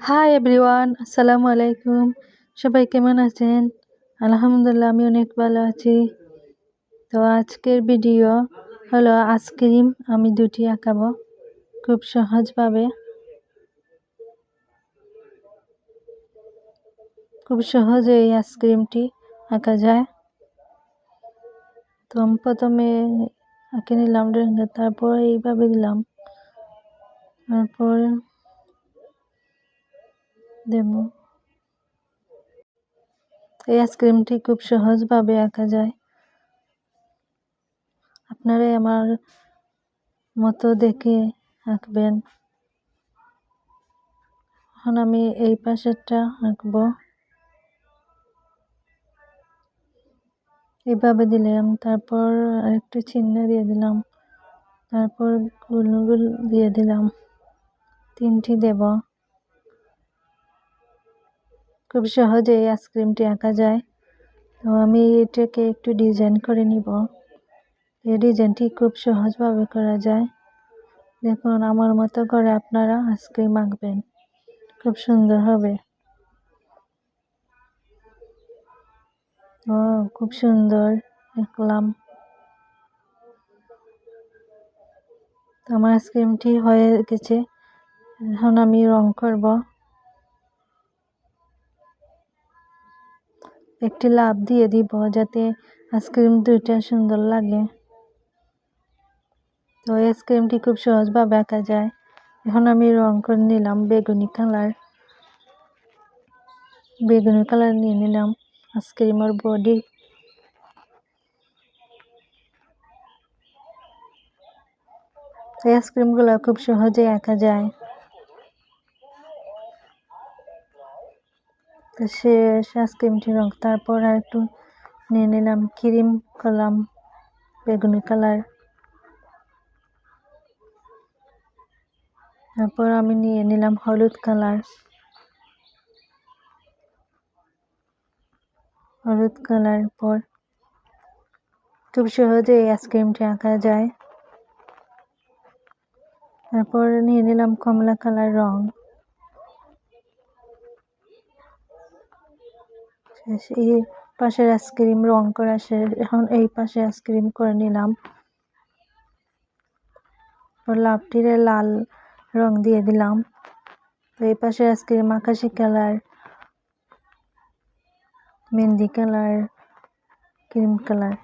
Hi everyone আসসালামু আলাইকুম সবাই কেমন আছেন? আলহামদুলিল্লাহ আমি অনেক ভালো আছি। তো আজকের ভিডিও হলো আইসক্রিম আমি দুটি আঁকাবো খুব সহজভাবে। খুব সহজে এই আইসক্রিমটি আঁকা যায়। তো আমি প্রথমে আঁকে নিলাম তারপর এইভাবে দিলাম। তারপর দেব। এই আইসক্রিমটি খুব সহজভাবে আঁকা যায়। আপনারাই আমার মতো দেখে আঁকবেন। এখন আমি এই পাশেরটা আঁকবো। এভাবে দিলাম, তারপর আরেকটু চিহ্ন দিয়ে দিলাম, তারপর গুল গুল দিয়ে দিলাম। তিনটি দেব। খুব সহজে এই আইসক্রিমটি আঁকা যায়। তো আমি এটাকে একটু ডিজাইন করে নিব। এই ডিজাইনটি খুব সহজভাবে করা যায়। দেখুন, আমার মতো করে আপনারা আইসক্রিম আঁকবেন। খুব সুন্দর হবে। ও খুব সুন্দর আঁকলাম। আমার আইসক্রিমটি হয়ে গেছে। এখন আমি রং করব। একটি লাভ দিয়ে দিব যাতে আইসক্রিম দুইটা সুন্দর লাগে। তো আইসক্রিমটি খুব সহজভাবে আঁকা যায়। এখন আমি রং করে নিলাম বেগুনি কালার। বেগুনি কালার নিয়ে নিলাম আইসক্রিমের বডি। আইসক্রিমগুলো খুব সহজে আঁকা যায়। তো শেষ আইসক্রিমটি রং তারপর আর একটু নিয়ে নিলাম ক্রিম করলাম বেগুনি কালার। তারপর আমি নিয়ে নিলাম হলুদ কালার। হলুদ কালার পর খুব সহজে এই আইসক্রিমটি আঁকা যায়। তারপর নিয়ে নিলাম কমলা কালার রং। এই পাশের আইসক্রিম রং করা শেষ। এখন এই পাশে আইসক্রিম করে নিলাম। লাভটিরে লাল রং দিয়ে দিলাম। এই পাশে আইসক্রিম আকাশি colour, mehndi colour, cream colour.